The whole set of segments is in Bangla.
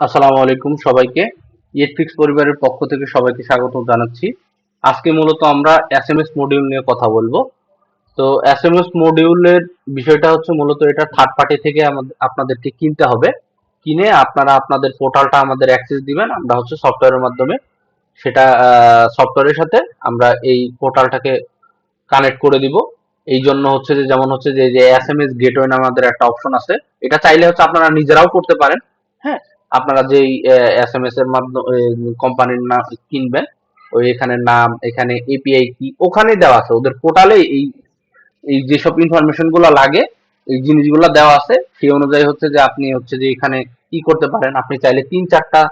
আসসালামু আলাইকুম সবাইকে। ইয়েটফিক্স পরিবারের পক্ষ থেকে সবাইকে স্বাগত জানাচ্ছি। আজকে মূলত আমরা এসএমএস মডিউল নিয়ে কথা বলব। তো এসএমএস মডিউলের বিষয়টা হচ্ছে মূলত এটা থার্ড পার্টি থেকে আমাদের, আপনাদেরকে কিনতে হবে। কিনে আপনারা আপনাদের পোর্টালটা আমাদের অ্যাক্সেস দিবেন। আমরা হচ্ছে সফটওয়্যারের মাধ্যমে সেটা সফটওয়্যারের সাথে আমরা এই পোর্টালটাকে কানেক্ট করে দিব। এই জন্য হচ্ছে যে, যেমন হচ্ছে যে যে এস গেটওয়ে নামে আমাদের একটা অপশন আছে। এটা চাইলে হচ্ছে আপনারা নিজেরাও করতে পারেন। আপনারা যেই এস এম এস এর মাধ্যমে কোম্পানির নাম কিনবেন, ওই এখানে নাম, এখানে এপিআই কি ওখানে দেওয়া আছে। ওদের পোর্টালে এই এই যেসব ইনফরমেশনগুলো লাগে, এই জিনিসগুলো দেওয়া আছে। সেই অনুযায়ী হচ্ছে যে আপনি হচ্ছে যে এখানে কি করতে পারেন, আপনি চাইলে তিন চারটা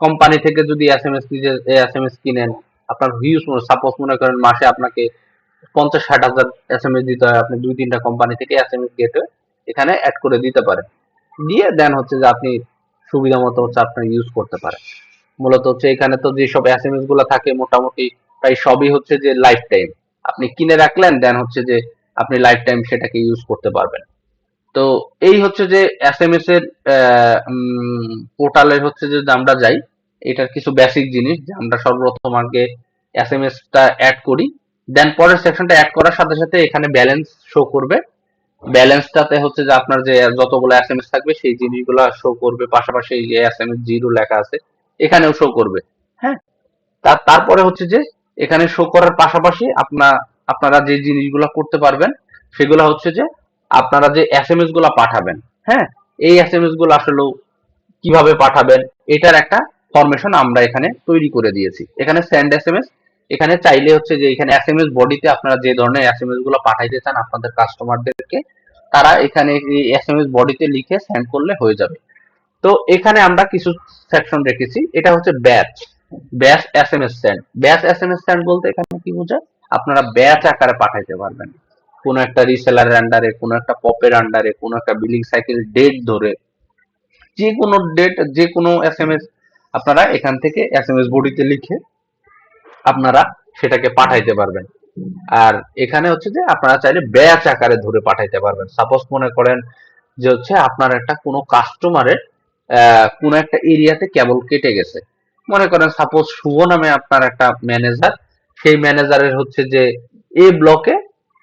কোম্পানি থেকে যদি S M S S M S কিনেন, আপনার ভিউজ সাপোজ মনে করেন মাসে আপনাকে পঞ্চাশ, ষাট হাজার এস এম এস দিতে হয়, আপনি দুই, তিনটা কোম্পানি থেকে এস এম এস গেটে এখানে অ্যাড করে দিতে পারেন। দিয়ে দেন হচ্ছে যে আপনি সুবিধা মতো হচ্ছে আপনার ইউজ করতে পারেন। মূলত হচ্ছে এখানে তো যেসব এস এম এসগুলো থাকে মোটামুটি প্রায় সবই হচ্ছে যে লাইফ টাইম আপনি কিনে রাখলেন দেন হচ্ছে যে আপনি লাইফ টাইম সেটাকে ইউজ করতে পারবেন। তো এই হচ্ছে যে এস এম এস এর পোর্টালের হচ্ছে যে আমরা যাই, এটার কিছু বেসিক জিনিস যে আমরা সর্বপ্রথম আগে এস এম এস টা অ্যাড করি দেন পরের সেকশনটা অ্যাড করার সাথে সাথে এখানে ব্যালেন্স শো করবে। ব্যালেন্সটাতে হচ্ছে যে আপনার যে যতগুলো এস এম এস থাকবে, সেই জিনিসগুলো শো করবে। পাশাপাশি যে এস এম এস জিরো লেখা আছে, এখানেও শো করবে। হ্যাঁ? তারপরে হচ্ছে যে, এখানে শো করার পাশাপাশি আপনার আপনারা যে জিনিসগুলো করতে পারবেন, সেগুলো হচ্ছে যে, আপনারা যে এস এম এসগুলা পাঠাবেন হ্যাঁ? এই এস এম এসগুলো আসলে কীভাবে পাঠাবেন, এটার একটা ফরমেশন আমরা এখানে তৈরি করে দিয়েছি। এখানে সেন্ড এস এম এস এখানে চাইলে হচ্ছে যে এখানে এস এম এস বডিতে আপনারা যে ধরনের এস এম এসগুলো পাঠাইতে চান আপনাদের কাস্টমারদেরকে তারা এখানে এস এম এস বডিতে লিখে সেন্ড করলে হয়ে যাবে। তো এখানে আমরা কিছু সেকশন রেখেছি, এটা হচ্ছে batch batch S M S send batch S M S send বলতে এখানে কি বোঝায়? আপনারা ব্যাচ আকারে পাঠাইতে পারবেন। কোন একটা রিসেলারের আন্ডারে কোন একটা পপের আন্ডারে কোন একটা বিলিং সাইকেল ডেট ধরে যে কোনো ডেট যে কোনো এস এম এস আপনারা এখান থেকে এস এম এস বডিতে লিখে আপনারা সেটাকে পাঠাইতে পারবেন। আর এখানে হচ্ছে যে আপনারা চাইলে ব্যাচ আকারে ধরে পাঠাইতে পারবেন। সাপোজ মনে করেন যে হচ্ছে আপনার একটা কোনো কাস্টমারের কোনো একটা এরিয়াতে কেবল কেটে গেছে। মনে করেন সাপোজ শুভ নামে আপনার একটা ম্যানেজার সেই ম্যানেজারের হচ্ছে যে এ ব্লকে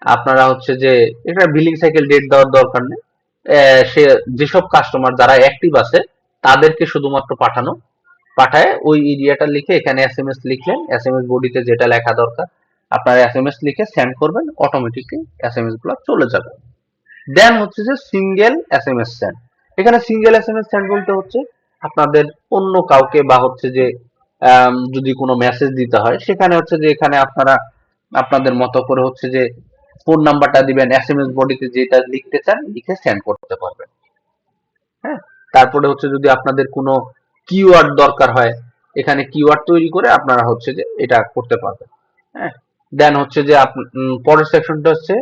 আপনারা হচ্ছে যে এটা বিলিং সাইকেল ডেট দেওয়ার দরকার নেই। সে যেসব কাস্টমার যারা অ্যাক্টিভ আছে, তাদেরকে শুধুমাত্র পাঠানো পাঠায়, ওই এরিয়াটা লিখে এখানে এস এম এস লিখলেন এস এম এস বডিতে যেটা লেখা দরকার, আপনার এস এম এস লিখে সেন্ড করবেন অটোমেটিকলি এস এম এসগুলো চলে যাবে। দেন হচ্ছে যে single S M S send এখানে single S M S send বলতে হচ্ছে আপনাদের অন্য কাউকে বা হচ্ছে যে যদি কোনো মেসেজ দিতে হয়, সেখানে হচ্ছে যে এখানে আপনারা, আপনাদের মতো করে হচ্ছে যে ফোন নাম্বারটা দিবেন এস এম এস বডিতে যেটা লিখতে চান, লিখে সেন্ড করতে পারবেন। হ্যাঁ? তারপরে হচ্ছে যদি আপনাদের কোনো কিওয়ার্ড দরকার হয়, এখানে কিওয়ার্ড তৈরি করে আপনারা হচ্ছে যে এটা করতে পারবেন। হ্যাঁ? দেন হচ্ছে যে পরের সেকশনটা হচ্ছে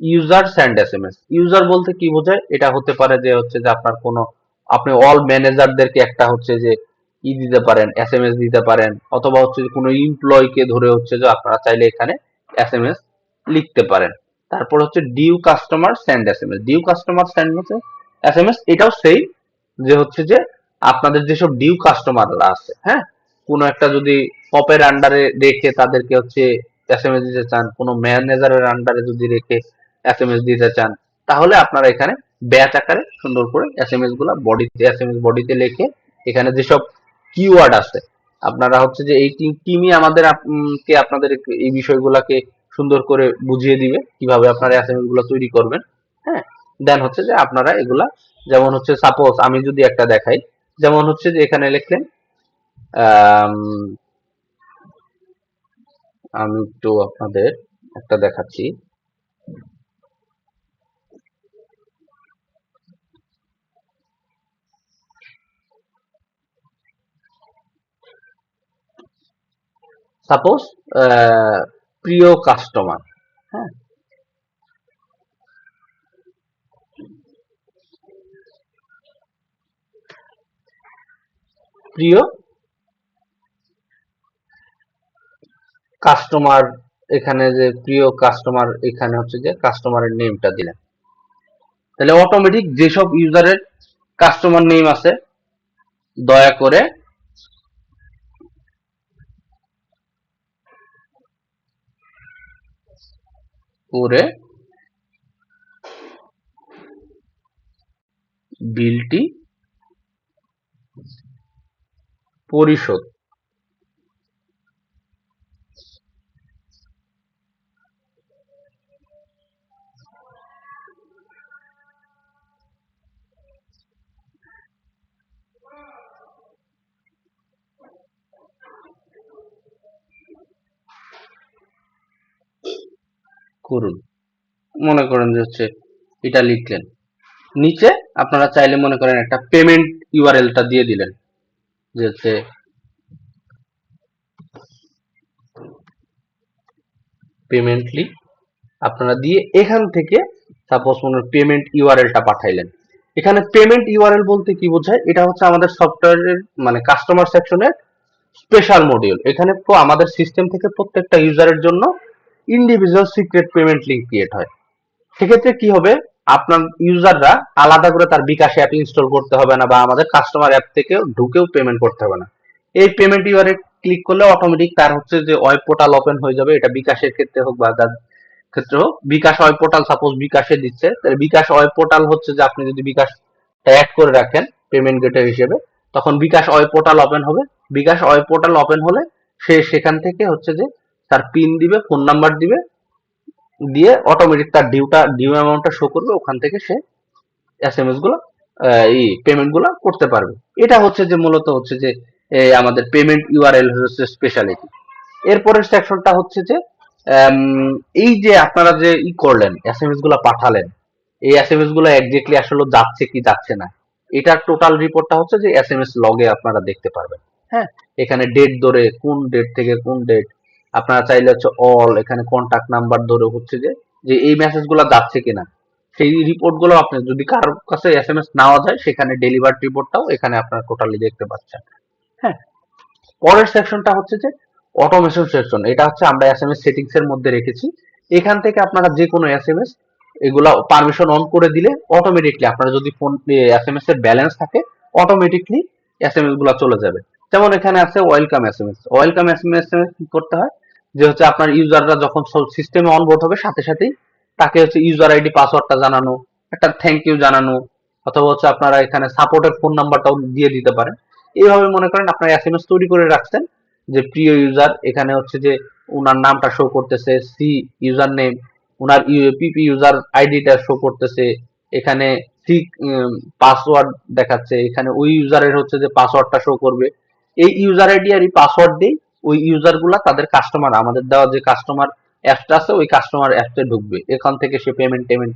user send S M S user বলতে কি বোঝায়? এটা হতে পারে যে হচ্ছে যে আপনার কোনো, আপনি অল ম্যানেজারদেরকে একটা হচ্ছে যে ই দিতে পারেন এস এম এস দিতে পারেন, অথবা হচ্ছে যে কোনো এমপ্লয়কে ধরে হচ্ছে যে আপনারা চাইলে এখানে এস এম এস লিখতে পারেন। তারপর হচ্ছে due customer send S M S due customer send S M S এটাও সেই যে হচ্ছে যে আপনাদের যেসব ডিউ কাস্টমাররা আছে হ্যাঁ? কোনো একটা যদি পপের আন্ডারে রেখে তাদেরকে হচ্ছে এস এম এস দিতে চান, কোনো ম্যানেজারের আন্ডারে যদি রেখে এস এম এস দিতে চান, তাহলে আপনারা এখানে ব্যাচ আকারে সুন্দর করে এস এম এসগুলা বডিতে এস এম এস বডিতে লিখে এখানে যেসব কিওয়ার্ড আছে, আপনারা হচ্ছে যে এই টিমই আমাদের কে আপনাদের এই বিষয়গুলোকে সুন্দর করে বুঝিয়ে দিবে, কীভাবে আপনারা এসগুলো তৈরি করবেন হ্যাঁ? দেন হচ্ছে যে আপনারা এগুলা, যেমন হচ্ছে সাপোজ আমি যদি একটা দেখাই যেমন হচ্ছে যে এখানে লিখলেন আমি একটু আপনাদের একটা দেখাচ্ছি। সাপোজ প্রিয় কাস্টমার হ্যাঁ প্রিয় কাস্টমার এখানে যে প্রিয় কাস্টমার এখানে হচ্ছে যে কাস্টমারের নেমটা দিলেন। তাহলে অটোমেটিক যেসব ইউজারের কাস্টমার নেম আছে, দয়া করে করে বিলটি পরিশোধ। করুন। মনে করেন যে হচ্ছে এটা লিখলেন। নিচে আপনারা চাইলে মনে করেন একটা পেমেন্ট ইউআরএলটা দিয়ে দিলেন। যে হচ্ছে পেমেন্টলি আপনারা দিয়ে এখান থেকে সাপোজ মনে পেমেন্ট ইউআরএলটা পাঠাইলেন। এখানে পেমেন্ট ইউআরএল বলতে কি বোঝায়? এটা হচ্ছে আমাদের সফটওয়্যারের মানে কাস্টমার সেকশনের স্পেশাল মডিউল এখানে তো আমাদের সিস্টেম থেকে প্রত্যেকটা ইউজারের জন্য individual secret payment link create হয়। সেক্ষেত্রে কি হবে? আপনার ইউজাররা আলাদা করে তার বিকাশ অ্যাপ ইনস্টল করতে হবে না বা আমাদের কাস্টমার অ্যাপ থেকে ঢুকেও পেমেন্ট করতে হবে না। এই পেমেন্ট ইউআরএল ক্লিক করলে অটোমেটিক তার হচ্ছে যে ওয়েব পোর্টাল ওপেন হয়ে যাবে, এটা বিকাশের ক্ষেত্রে হোক বা যার ক্ষেত্রে হোক। বিকাশ ওয়েব পোর্টাল সাপোজ বিকাশে দিচ্ছে, তাহলে বিকাশ ওয়েব পোর্টাল হচ্ছে যে আপনি যদি বিকাশ অ্যাড করে রাখেন পেমেন্ট গেটওয়ে হিসেবে, তখন বিকাশ ওয়েব পোর্টাল ওপেন হবে। বিকাশ ওয়েব পোর্টাল ওপেন হলে সে সেখান থেকে হচ্ছে যে তার পিন দিবে ফোন নাম্বার দিবে দিয়ে অটোমেটিক তার ডিউটা ডিউ অ্যামাউন্টটা শো করবে ওখান থেকে সে এস এম এসগুলো এই পেমেন্টগুলো করতে পারবে। এটা হচ্ছে যে মূলত হচ্ছে যে আমাদের পেমেন্ট ইউআরএল হচ্ছে স্পেশালিটি এরপরের সেকশনটা হচ্ছে যে এই যে আপনারা যে ই করলেন এস এম এসগুলো পাঠালেন এই এস এম এসগুলো একজাক্টলি আসলে যাচ্ছে কি যাচ্ছে না এটার টোটাল রিপোর্টটা হচ্ছে যে এস এম এস লগে আপনারা দেখতে পারবেন। হ্যাঁ। এখানে ডেট ধরে কোন ডেট থেকে কোন ডেট আপনারা চাইলে হচ্ছে অল এখানে কন্টাক্ট নাম্বার ধরে হচ্ছে যে যে এই মেসেজগুলো যাচ্ছে কিনা। সেই রিপোর্টগুলো আপনি যদি কারোর কাছে এস এম এস নেওয়া যায়, সেখানে ডেলিভার রিপোর্টটাও এখানে আপনারা টোটালি দেখতে পাচ্ছেন। হ্যাঁ? পরের সেকশনটা হচ্ছে যে অটোমেশন সেকশন এটা হচ্ছে আমরা এস এম এস সেটিংস এর মধ্যে রেখেছি। এখান থেকে আপনারা যে কোনো এস এম এস এগুলা পারমিশন অন করে দিলে অটোমেটিকলি আপনারা যদি ফোন এস এম এস এর ব্যালেন্স থাকে অটোমেটিকলি এস এম এসগুলা চলে যাবে। যেমন এখানে আছে welcome S M S welcome S M S কি করতে হয়? যে হচ্ছে আপনার ইউজাররা যখন সিস্টেমে অনবোর্ড হবে, সাথে সাথেই তাকে হচ্ছে ইউজার আইডি পাসওয়ার্ডটা জানানো, একটা থ্যাংক ইউ জানানো, অথবা হচ্ছে আপনারা এখানে সাপোর্টের ফোন নাম্বারটাও দিয়ে দিতে পারেন। এইভাবে মনে করেন আপনার এস তৈরি করে রাখছেন যে প্রিয় ইউজার এখানে হচ্ছে যে ওনার নামটা শো করতেছে সি ইউজার নেম ওনার পিপি ইউজার আইডিটা শো করতেছে, এখানে সি পাসওয়ার্ড দেখাচ্ছে, এখানে ওই ইউজারের হচ্ছে যে পাসওয়ার্ডটা শো করবে। এই ইউজার আইডি আর এই পাসওয়ার্ড দিয়ে ওই ইউজারগুলা তাদের কাস্টমার আমাদের দেওয়া যে কাস্টমার অ্যাপটা আছে, ওই কাস্টমার অ্যাপসে ঢুকবে। এখান থেকে সে পেমেন্ট টেমেন্ট,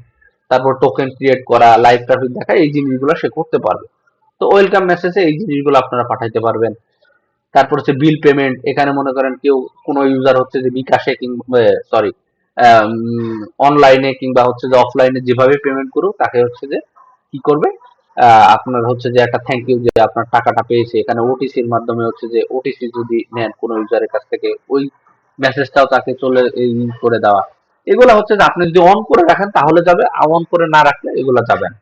তারপর টোকেন ক্রিয়েট করা লাইভ ট্রাফিক দেখা, এই জিনিসগুলো সে করতে পারবে। তো ওয়েলকাম মেসেজে এই জিনিসগুলো আপনারা পাঠাইতে পারবেন। তারপর হচ্ছে বিল পেমেন্ট এখানে মনে করেন কেউ, কোনো ইউজার হচ্ছে যে বিকাশে কিংবা সরি অনলাইনে কিংবা হচ্ছে যে অফলাইনে যেভাবে পেমেন্ট করুক, তাকে হচ্ছে যে কি করবে? আপনার হচ্ছে যে একটা থ্যাংক ইউ যে আপনার টাকাটা পেয়েছে। এখানে ওটিসির মাধ্যমে হচ্ছে যে ওটিসি যদি নেন কোনো ইউজারের কাছ থেকে, ওই মেসেজটাও তাকে চলে এই করে দেওয়া। এগুলো হচ্ছে যে আপনি যদি অন করে রাখেন তাহলে যাবে অন করে না রাখলে এগুলো যাবে না।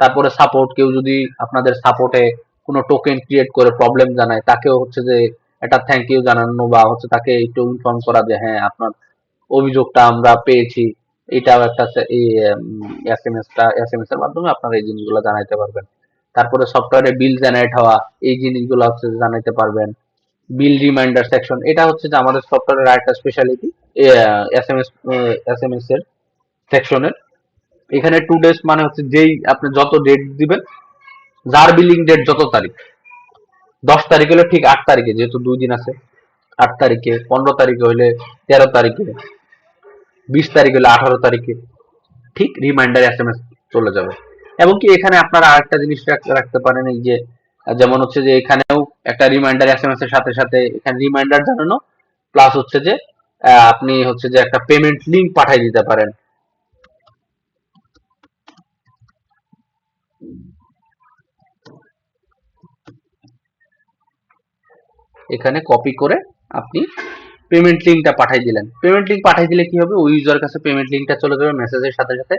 তারপরে সাপোর্ট কেউ যদি আপনাদের সাপোর্টে কোনো টোকেন ক্রিয়েট করে প্রবলেম জানায়, তাকেও হচ্ছে যে একটা থ্যাংক ইউ জানানো বা হচ্ছে তাকে একটু ইনফর্ম করা যে হ্যাঁ আপনার অভিযোগটা আমরা পেয়েছি। এটাও একটা এসটা এস এম এস এর মাধ্যমে আপনারা এই জিনিসগুলো জানাইতে পারবেন। তারপরে সফটওয়্যারে বিল জেনারেট হওয়া, এই জিনিসগুলো হচ্ছে জানাইতে পারবেন। বিল রিমাইন্ডার সেকশন, এটা হচ্ছে যে আমাদের সফটওয়্যারের আরেকটা স্পেশালিটি এস এম এস এর সেকশনের। এখানে টু ডেজ মানে হচ্ছে যেই আপনি যত ডেট দিবেন, যার বিলিং ডেট যত তারিখ। দশ তারিখ হলে ঠিক আট তারিখে, যেহেতু দুই দিন আছে, আট তারিখে, পনেরো তারিখে হইলে তেরো তারিখে বিশ তারিখ হলে আঠারো তারিখে। ঠিক রিমাইন্ডার এস এম এস চলে যাবে। এবং কি এখানে আপনারা আরেকটা জিনিস রাখতে পারেন, এই যে, যেমন হচ্ছে যে এখানেও একটা রিমাইন্ডার এস এম এস এর সাথে সাথে এখানে রিমাইন্ডার জানানো প্লাস হচ্ছে যে আপনি হচ্ছে যে একটা পেমেন্ট লিঙ্ক পাঠিয়ে দিতে পারেন। এখানে কপি করে আপনি পেমেন্ট লিঙ্কটা পাঠিয়ে দিলেন। পেমেন্ট লিঙ্ক পাঠিয়ে দিলে কি হবে? ওই ইউজার কাছে পেমেন্ট লিঙ্কটা চলে যাবে মেসেজের সাথে সাথে।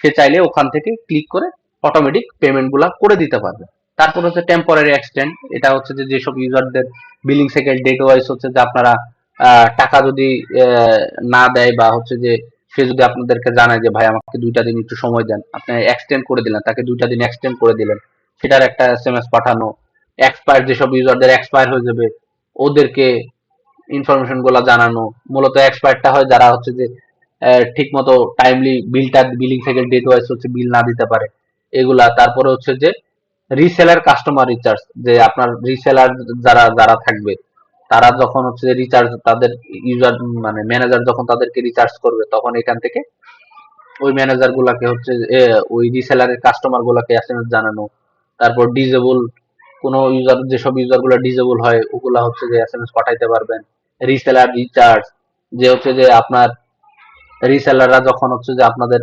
সে চাইলে ওখান থেকে ক্লিক করে অটোমেটিক পেমেন্টগুলা করে দিতে পারবে। তারপর হচ্ছে টেম্পোরারি এক্সটেন্ড এটা হচ্ছে যে যেসব ইউজারদের বিলিং সাইকেল ডেট ওয়াইজ হচ্ছে যে আপনারা টাকা যদি না দেয় বা হচ্ছে যে সে যদি আপনাদেরকে জানায় যে, ভাই, আমাকে দুইটা দিন একটু সময় দেন। আপনি এক্সটেন্ড করে দিলেন, তাকে দুইটা দিন এক্সটেন্ড করে দিলেন। সেটার একটা এস এম এস পাঠানো এক্সপায়ার যেসব ইউজারদের এক্সপায়ার হয়ে যাবে, ওদেরকে ইনফরমেশনগুলা জানানো। মূলত এক্সপায়ারটা হয় যারা হচ্ছে যে ঠিক মতো টাইমলি বিলটা বিলিং সাইকেল ডেট ওয়াইজ হচ্ছে বিল না দিতে পারে। এগুলা, তারপরে হচ্ছে যে রিসেলার কাস্টমার রিচার্জ যে আপনার রিসেলার যারা যারা থাকবে, তারা যখন হচ্ছে যে রিচার্জ তাদের ইউজার মানে ম্যানেজার যখন তাদেরকে রিচার্জ করবে, তখন এখান থেকে ওই ম্যানেজার গুলাকে হচ্ছে ওই রিসেলারের কাস্টমার গুলাকে এসএমএস জানানো, তারপর ডিজেবল কোনো ইউজার যেসব ইউজারগুলো ডিজেবল হয়, ওগুলা হচ্ছে যে এসএমএস পাঠাইতে পারবেন। রিসেলার রিচার্জ যে হচ্ছে যে আপনার রিসেলাররা যখন হচ্ছে যে আপনাদের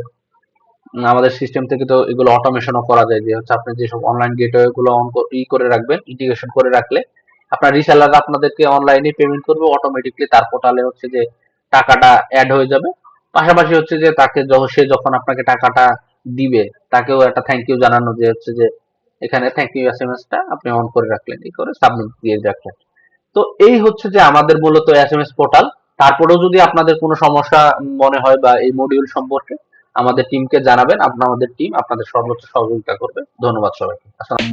আমাদের সিস্টেম থেকে তো এগুলো অটোমেশনও করা যায়, যে হচ্ছে আপনি যেসব অনলাইন গেটওয়ে গুলো অন ই করে রাখবেন ইন্টিগ্রেশন করে রাখলে আপনার রিসেলাররা আপনাদেরকে অনলাইনে পেমেন্ট করবে অটোমেটিকলি তার পোর্টালে হচ্ছে যে টাকাটা অ্যাড হয়ে যাবে। পাশাপাশি হচ্ছে যে তাকে সে যখন আপনাকে টাকাটা দিবে, তাকেও একটা থ্যাংক ইউ জানানো যে হচ্ছে যে এখানে থ্যাংক ইউ এসএমএস টা আপনি অন করে রাখলেন, এই করে সাবমিট দিয়ে রাখলেন। তো এই হচ্ছে যে আমাদের মূলত এস এম এস পোর্টাল তারপরেও যদি আপনাদের কোনো সমস্যা মনে হয় বা এই মডিউল সম্পর্কে, আমাদের টিমকে জানাবেন। আপনার, আমাদের টিম আপনাদের সর্বোচ্চ সহযোগিতা করবে। ধন্যবাদ সবাইকে। আসসালাম